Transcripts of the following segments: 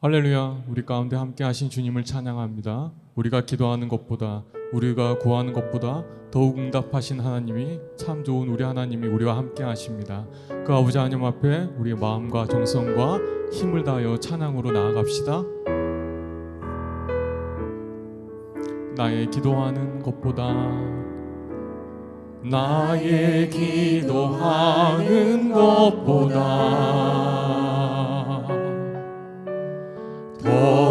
할렐루야, 우리 가운데 함께 하신 주님을 찬양합니다. 우리가 기도하는 것보다, 우리가 구하는 것보다 더욱 응답하신 하나님이 참 좋은 우리 하나님이 우리와 함께 하십니다. 그 아버지 하나님 앞에 우리의 마음과 정성과 힘을 다하여 찬양으로 나아갑시다. 나의 기도하는 것보다 나의 기도하는 것보다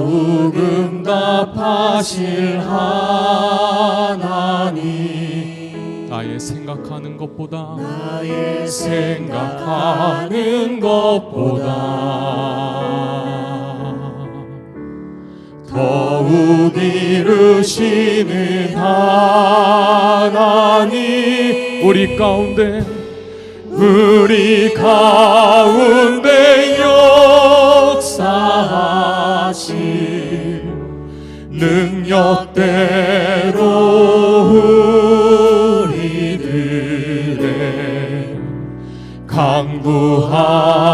더욱 응답하실 하나님. 나의 생각하는 것보다 나의 생각하는 것보다 더욱 이루시는 하나님. 우리 가운데 우리 가운데 역사 능력대로 우리들의 강구함을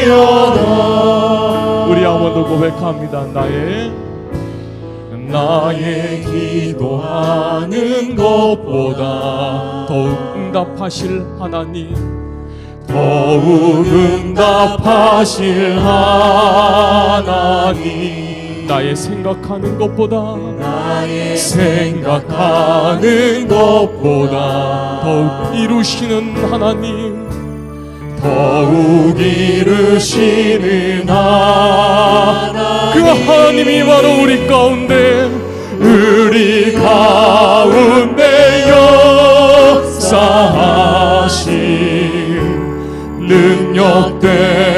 돌릴지어다 우리 한번더 고백합니다. 나의 나의 기도하는 것보다 더욱 응답하실 하나님 더욱 응답하실 하나님. 나의 생각하는 것보다 나의 생각하는 것보다 더욱 이루시는 하나님 더욱 이루시는 하나님. 그 하나님이 바로 우리 가운데 우리 가운데 역사하신 능력대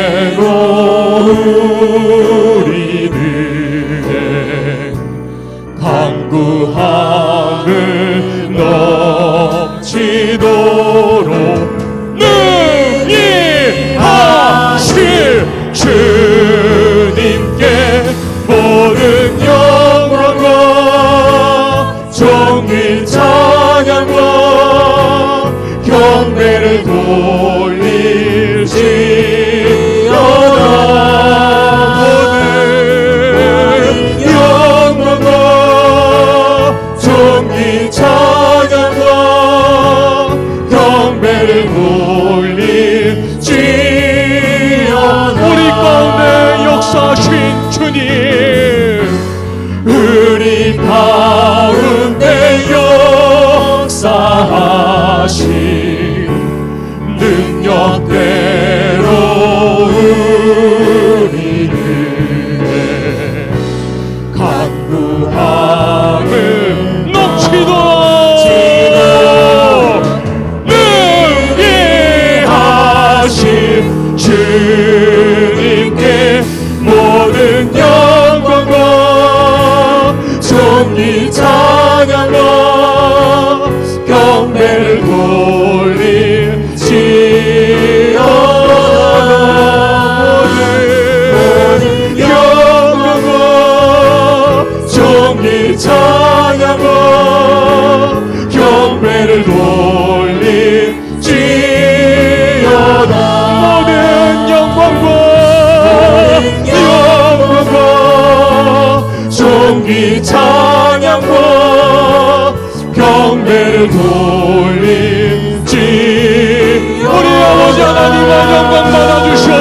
경배를 돌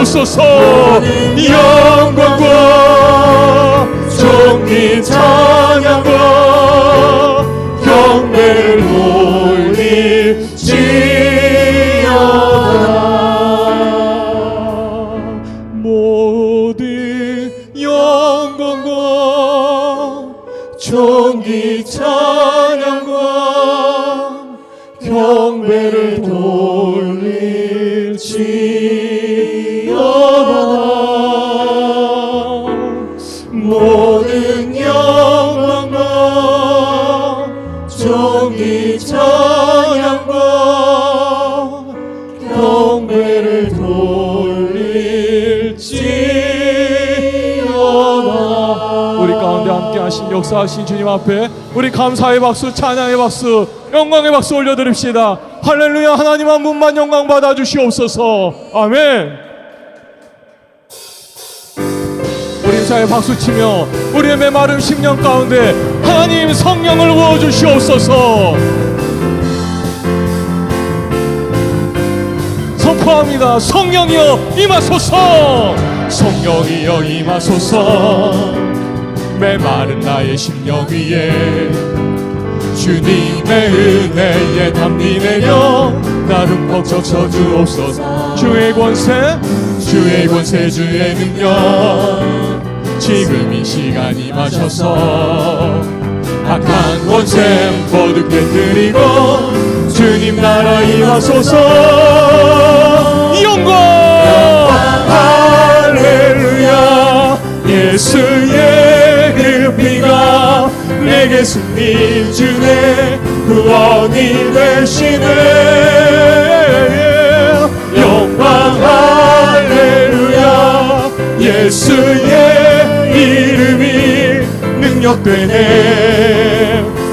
주시옵소서. 영광과 존귀 찬 함께 하신 역사하신 주님 앞에 우리 감사의 박수 찬양의 박수 영광의 박수 올려드립시다. 할렐루야 하나님 한 분만 영광 받아 주시옵소서. 아멘. 우리 사회 박수 치며 우리의 메마른 심령 가운데 하나님 성령을 부어 주시옵소서. 선포합니다. 성령이여 임하소서. 성령이여 임하소서 메마른 나의 심령 위에 주님의 은혜에 담비 내려 나름 벅적 서주옵소서. 주의 권세. 주의 권세 주의 능력. 지금 이 시간 임하셔서 악한 권세 모두 깨뜨리고 주님 나라 임하소서. 영광 할렐루야. 예수의 그 피가 내게 승리 주네. 구원이 되시네. 영광 할렐루야. 예수의 이름이 능력되네.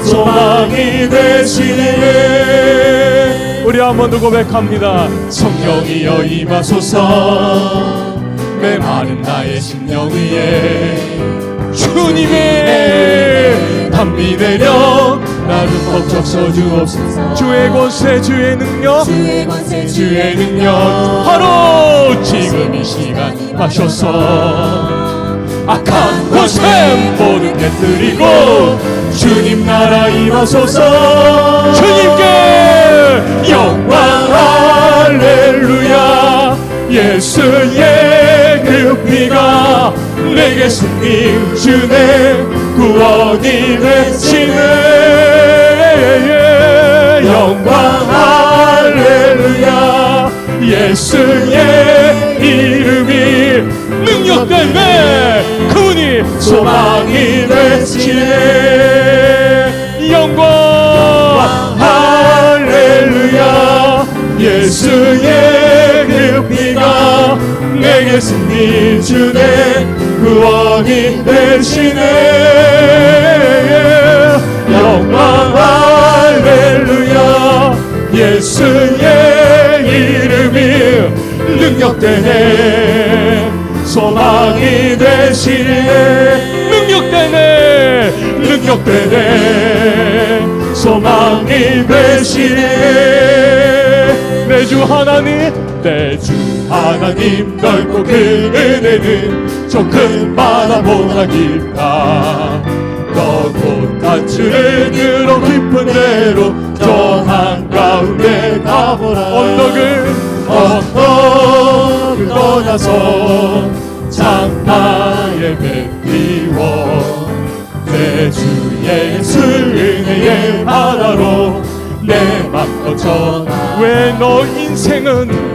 소망이 되시네. 우리 한번 더 고백합니다. 성령이여 임하소서. 메마른 나의 심령 위에 주님의 담비 내려 나를 벅적 서 주옵소서 주의 권세 주의 능력. 주의 권세 주의 능력. 바로 지금 이 시간 마셔서 악한 권세 모두 깨뜨리고 주님 나라 임하소서 주님께 영광 할렐루야. 예수의 그 피가 내게 승리 주네. 구원이 되시네. 영광 할렐루야. 예수의 이름이 능력되네. 그분이 소망이 되시네 승리 주네 구원이 되시네. 영광 할렐루야. 예수의 이름이 능력되네. 소망이 되시네. 능력되네. 능력되네. 소망이 되시네. 내 주 하나님 내주 하나님 넓고 그 은혜는 저큰 바다보다 깊다. 너곧 가치를 들어 깊은 데로 저 한가운데 가보라. 언덕을 언덕을 떠나서 장마에 뱉리워. 내 주 예수 은혜의 바다로 내 맘껏 전하. 왜너 인생은 너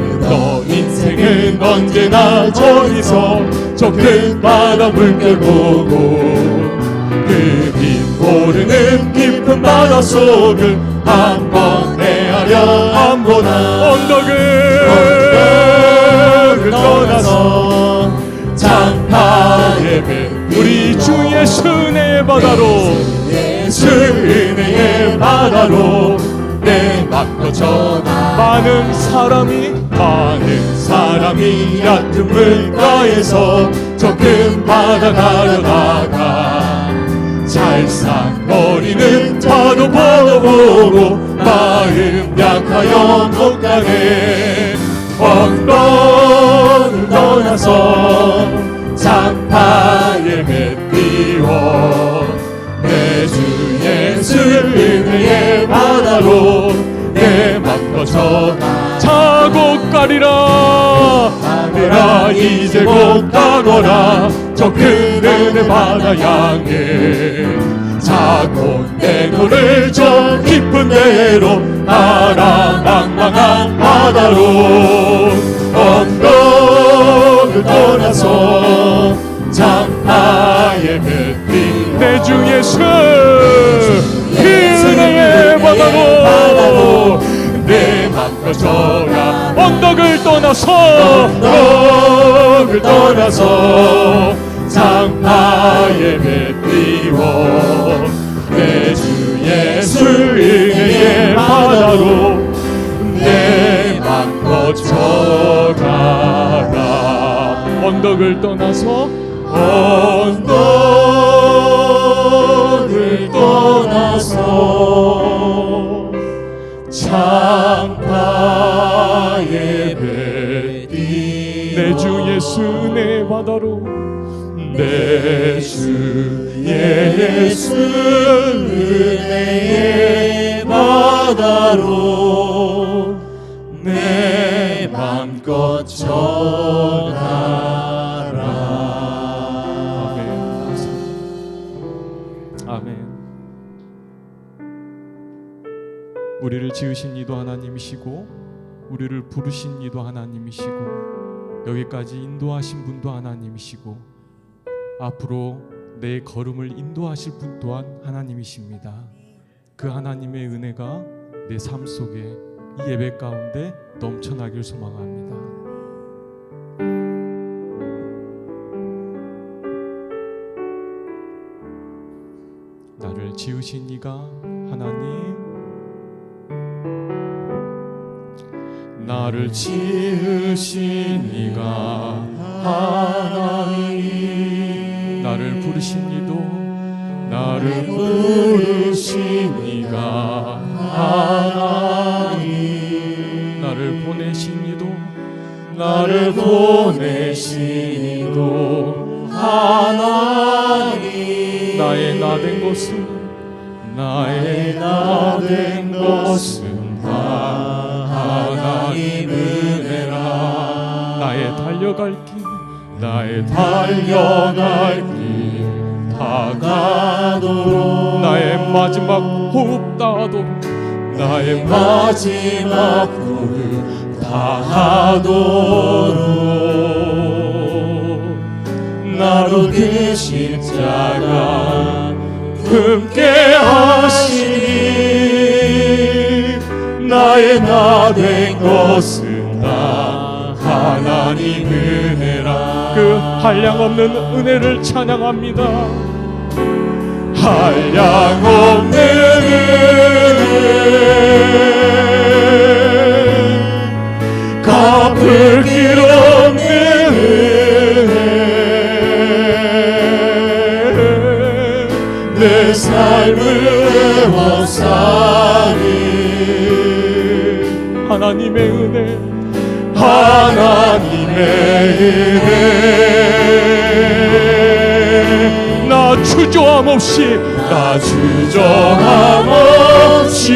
인생은 언제나 저기서 저 큰 바다 물결 보고 그빛 모르는 깊은 바다 속을 한번 헤아려 한번 언덕을 언덕을 떠나서 장파의 배 우리 주 예수 은혜의 바다로 예수 은혜의 바다로 내 맘껏 전하 많은 사람이 많은 사람이 얕은 물가에서 저큰 바다 가려다가. 잘상거리는 파도 보고 보고 마음 약하여 못 가네. 언덕을 떠나서 장파에 맺비워 내주 예수 은혜의 바다로 내 맘껏 전 하 자곡 가리라 하늘아 이제 곧 가거라. 저큰 은혜 바다 향해 내 눈을 저 깊은 데로 아랑망망한 바다로 언덕을 떠나서 장파의 뱃빛 내주 예수 그의 바다로 내 맘과 저가 언덕을 떠나서 언덕을 떠나서 장파의 뱃비워 내 주 예수의 바다로 내 맘과 저가라. 언덕을 떠나서 언덕을 떠나서 창 내 주 예수 내 바다로. 내 주 예수 은혜의 바다로. 내 맘껏 전하라. 아멘. 아멘. 우리를 지으신 이도 하나님이시고 우리를 부르신 이도 하나님이시고 여기까지 인도하신 분도 하나님이시고 앞으로 내 걸음을 인도하실 분 또한 하나님이십니다. 그 하나님의 은혜가 내 삶 속에 이 예배 가운데 넘쳐나길 소망합니다. 나를 지으신 이가 하나님 나를 지으신 이가 하나님 나를 부르신 이도 나를 부르신 이가 하나님 나를 보내신 이도 나를 보내신 이도 하나님 나의 나 된 것은 나의 나된 달려갈 길 나의 달려갈 길 다가도록. 나의 마지막 호흡 다하도록. 나의 마지막 호흡 다하도록. 나로 그 십자가 함께 하시니 나의 나 된 것은 다 하나님 은혜라. 그 한량없는 은혜를 찬양합니다. 한량없는 은혜. 갚을 길 없는 은혜. 내 삶을 회복사니. 하나님의 은혜 하나님의 은혜 나 주저함 없이 나 주저함 없이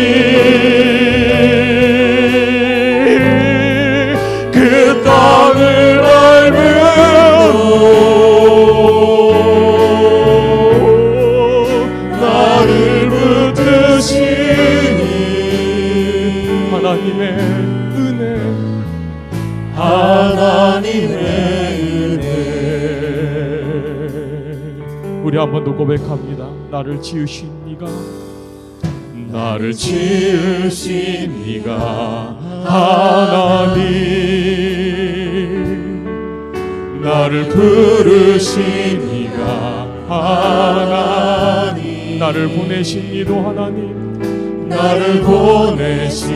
하나님의 은혜. 우리 한 번 더 고백합니다. 나를 지으신 이가? 나를 지으신 이가? 하나님. 나를 부르신 이가? 하나님. 나를 보내신 이도 하나님? 나를 보내신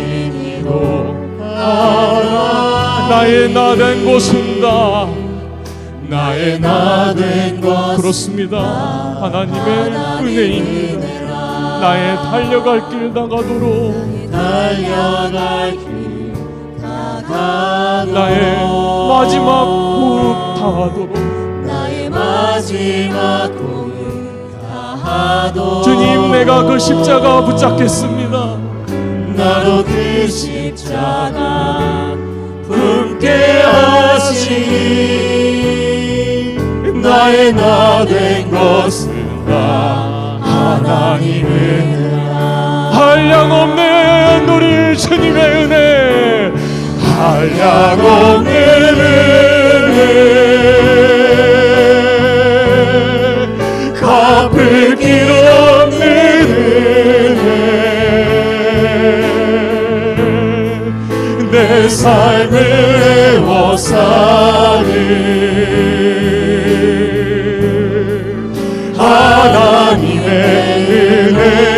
이도 하나님 나의 나된 곳은 다. 나의 나 된 것 그렇습니다. 하나님의 은혜입니다 나의 달려갈 길 나가도록 달려갈 길 다가도록. 나의 마지막 호흡 다하도록. 나의 마지막 호흡 다하도록. 주님 내가 그 십자가 붙잡겠습니다. 나로 그 십자가 품게 하시니 나의 나 된 것은 다. 하나님의 한량없는 우리 주님의 은혜. 한량없 애워싸는 하나님의 은혜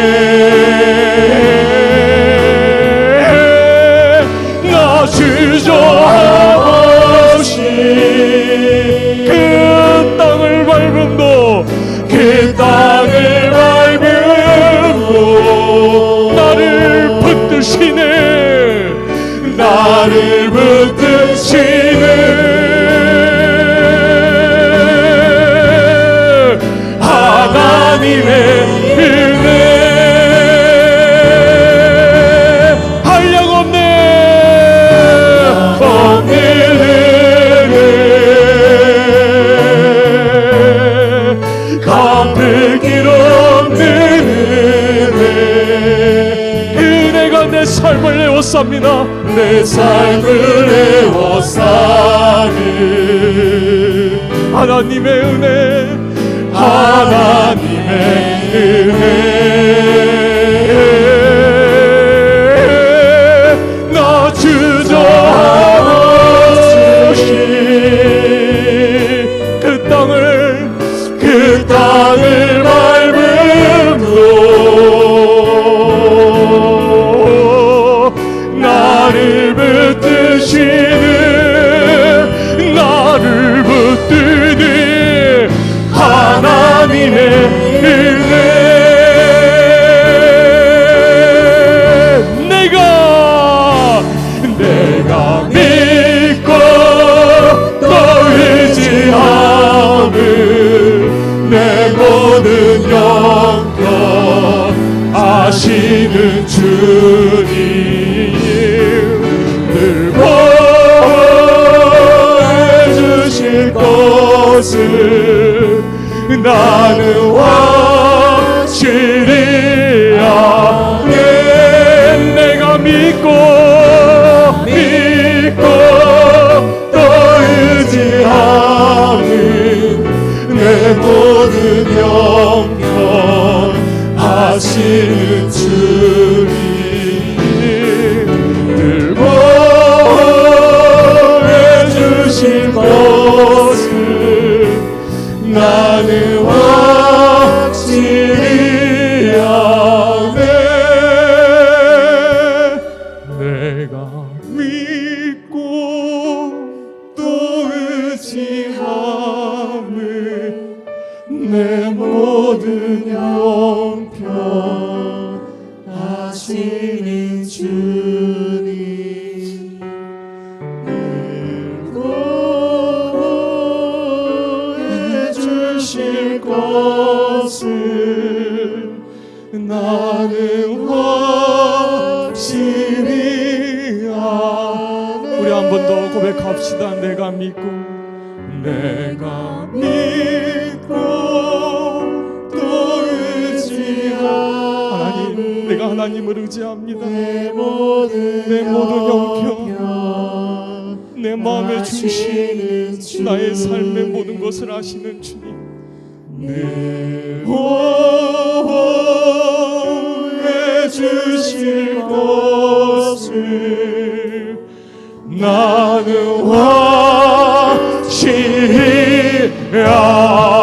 내 삶을 에워쌉니다. 내 삶을 에워싸는 하나님의 은혜 하나님의 은혜 내 믿고 또 의지함을 내 모든 형편 하시는 주님. 늘 주실 것을 나는 확실히 한 번 더 고백합시다. 내가 믿고 내가 믿고 또 의지하 하나님 내가 하나님을 의지합니다. 내 모든 내 모든 형편 내 마음의 중심 나의 삶의 모든 것을 아시는 주님. 늘 보호해 주실 것을 나는 확실히 아